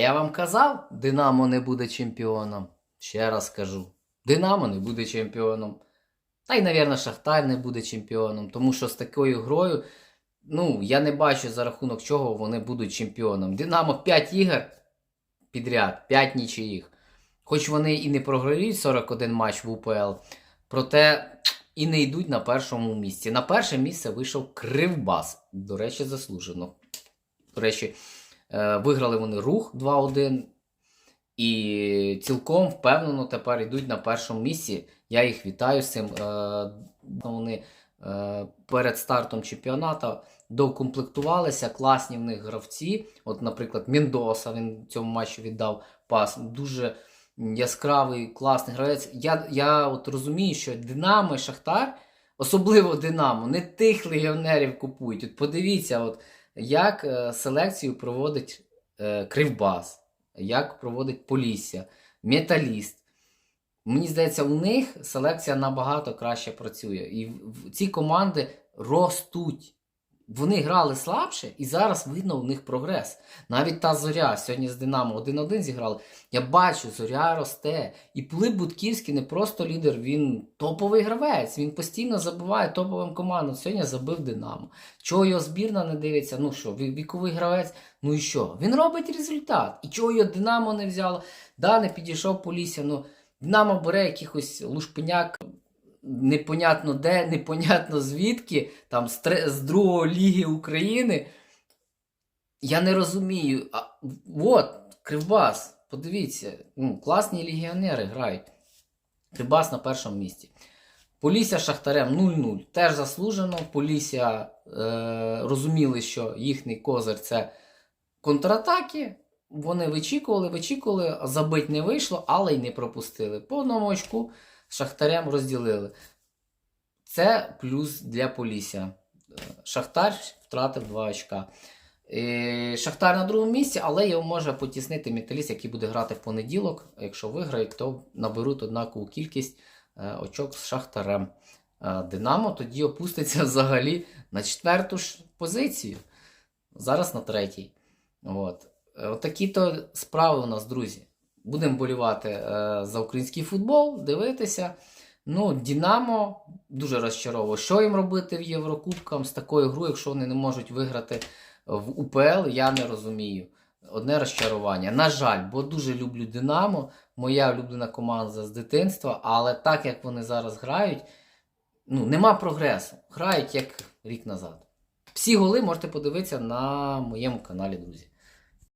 я вам казав, Динамо не буде чемпіоном. Ще раз кажу: Динамо не буде чемпіоном. Та й, навірно, Шахтар не буде чемпіоном. Тому що з такою грою, ну, я не бачу за рахунок чого вони будуть чемпіоном. Динамо 5 ігор підряд, 5 нічиїх. Хоч вони і не програють 41 матч в УПЛ, проте і не йдуть на першому місці. На перше місце вийшов Кривбас. До речі, заслужено. До речі, виграли вони рух 2-1. І цілком впевнено тепер йдуть на першому місці. Я їх вітаю з цим. Е, Вони е, перед стартом чемпіонату доукомплектувалися, класні в них гравці. От, наприклад, Мендоса він цьому матчі віддав пас. Дуже яскравий, класний гравець. Я, я от розумію, що Динамо і Шахтар, особливо Динамо, не тих легіонерів купують. От подивіться, от, як е, селекцію проводить е, Кривбас, як проводить Полісся, Металіст. Мені здається, у них селекція набагато краще працює. І ці команди ростуть. Вони грали слабше, і зараз видно у них прогрес. Навіть та зоря сьогодні з Динамо 1-1 зіграли. Я бачу, зоря росте. І Пилип Будківський не просто лідер, він топовий гравець. Він постійно забиває топовим командам. Сьогодні забив Динамо. Чого його збірна не дивиться? Ну що, віковий гравець? Ну і що? Він робить результат. І чого його Динамо не взяло? Да, не підійшов Полісся. Ну, Динамо бере якихось лушпеняк. Непонятно де, непонятно звідки, там з, з другої ліги України. Я не розумію. А, от, Кривбас, подивіться, ну, класні легіонери грають. Кривбас на першому місці. Полісся Шахтарем 0-0. Теж заслужено. Полісся е, розуміли, що їхній козир це контратаки. Вони вичікували, вичікували, забить не вийшло, але й не пропустили. По одному Шахтарем розділили. Це плюс для Полісся. Шахтар втратив 2 очка. Шахтар на другому місці, але його може потіснити металіст, який буде грати в понеділок. Якщо виграють, то наберуть однакову кількість е, очок з Шахтарем. Е, Динамо тоді опуститься взагалі на четверту ж позицію. Зараз на третій. От. Е, Отакі то справи у нас, друзі. Будемо болівати е, за український футбол, дивитися. Ну, Дінамо дуже розчаровує. Що їм робити в Єврокубкам з такою грою, якщо вони не можуть виграти в УПЛ, я не розумію. Одне розчарування. На жаль, бо дуже люблю Динамо, моя улюблена команда з дитинства, але так як вони зараз грають, ну, нема прогресу. Грають як рік назад. Всі голи можете подивитися на моєму каналі, друзі.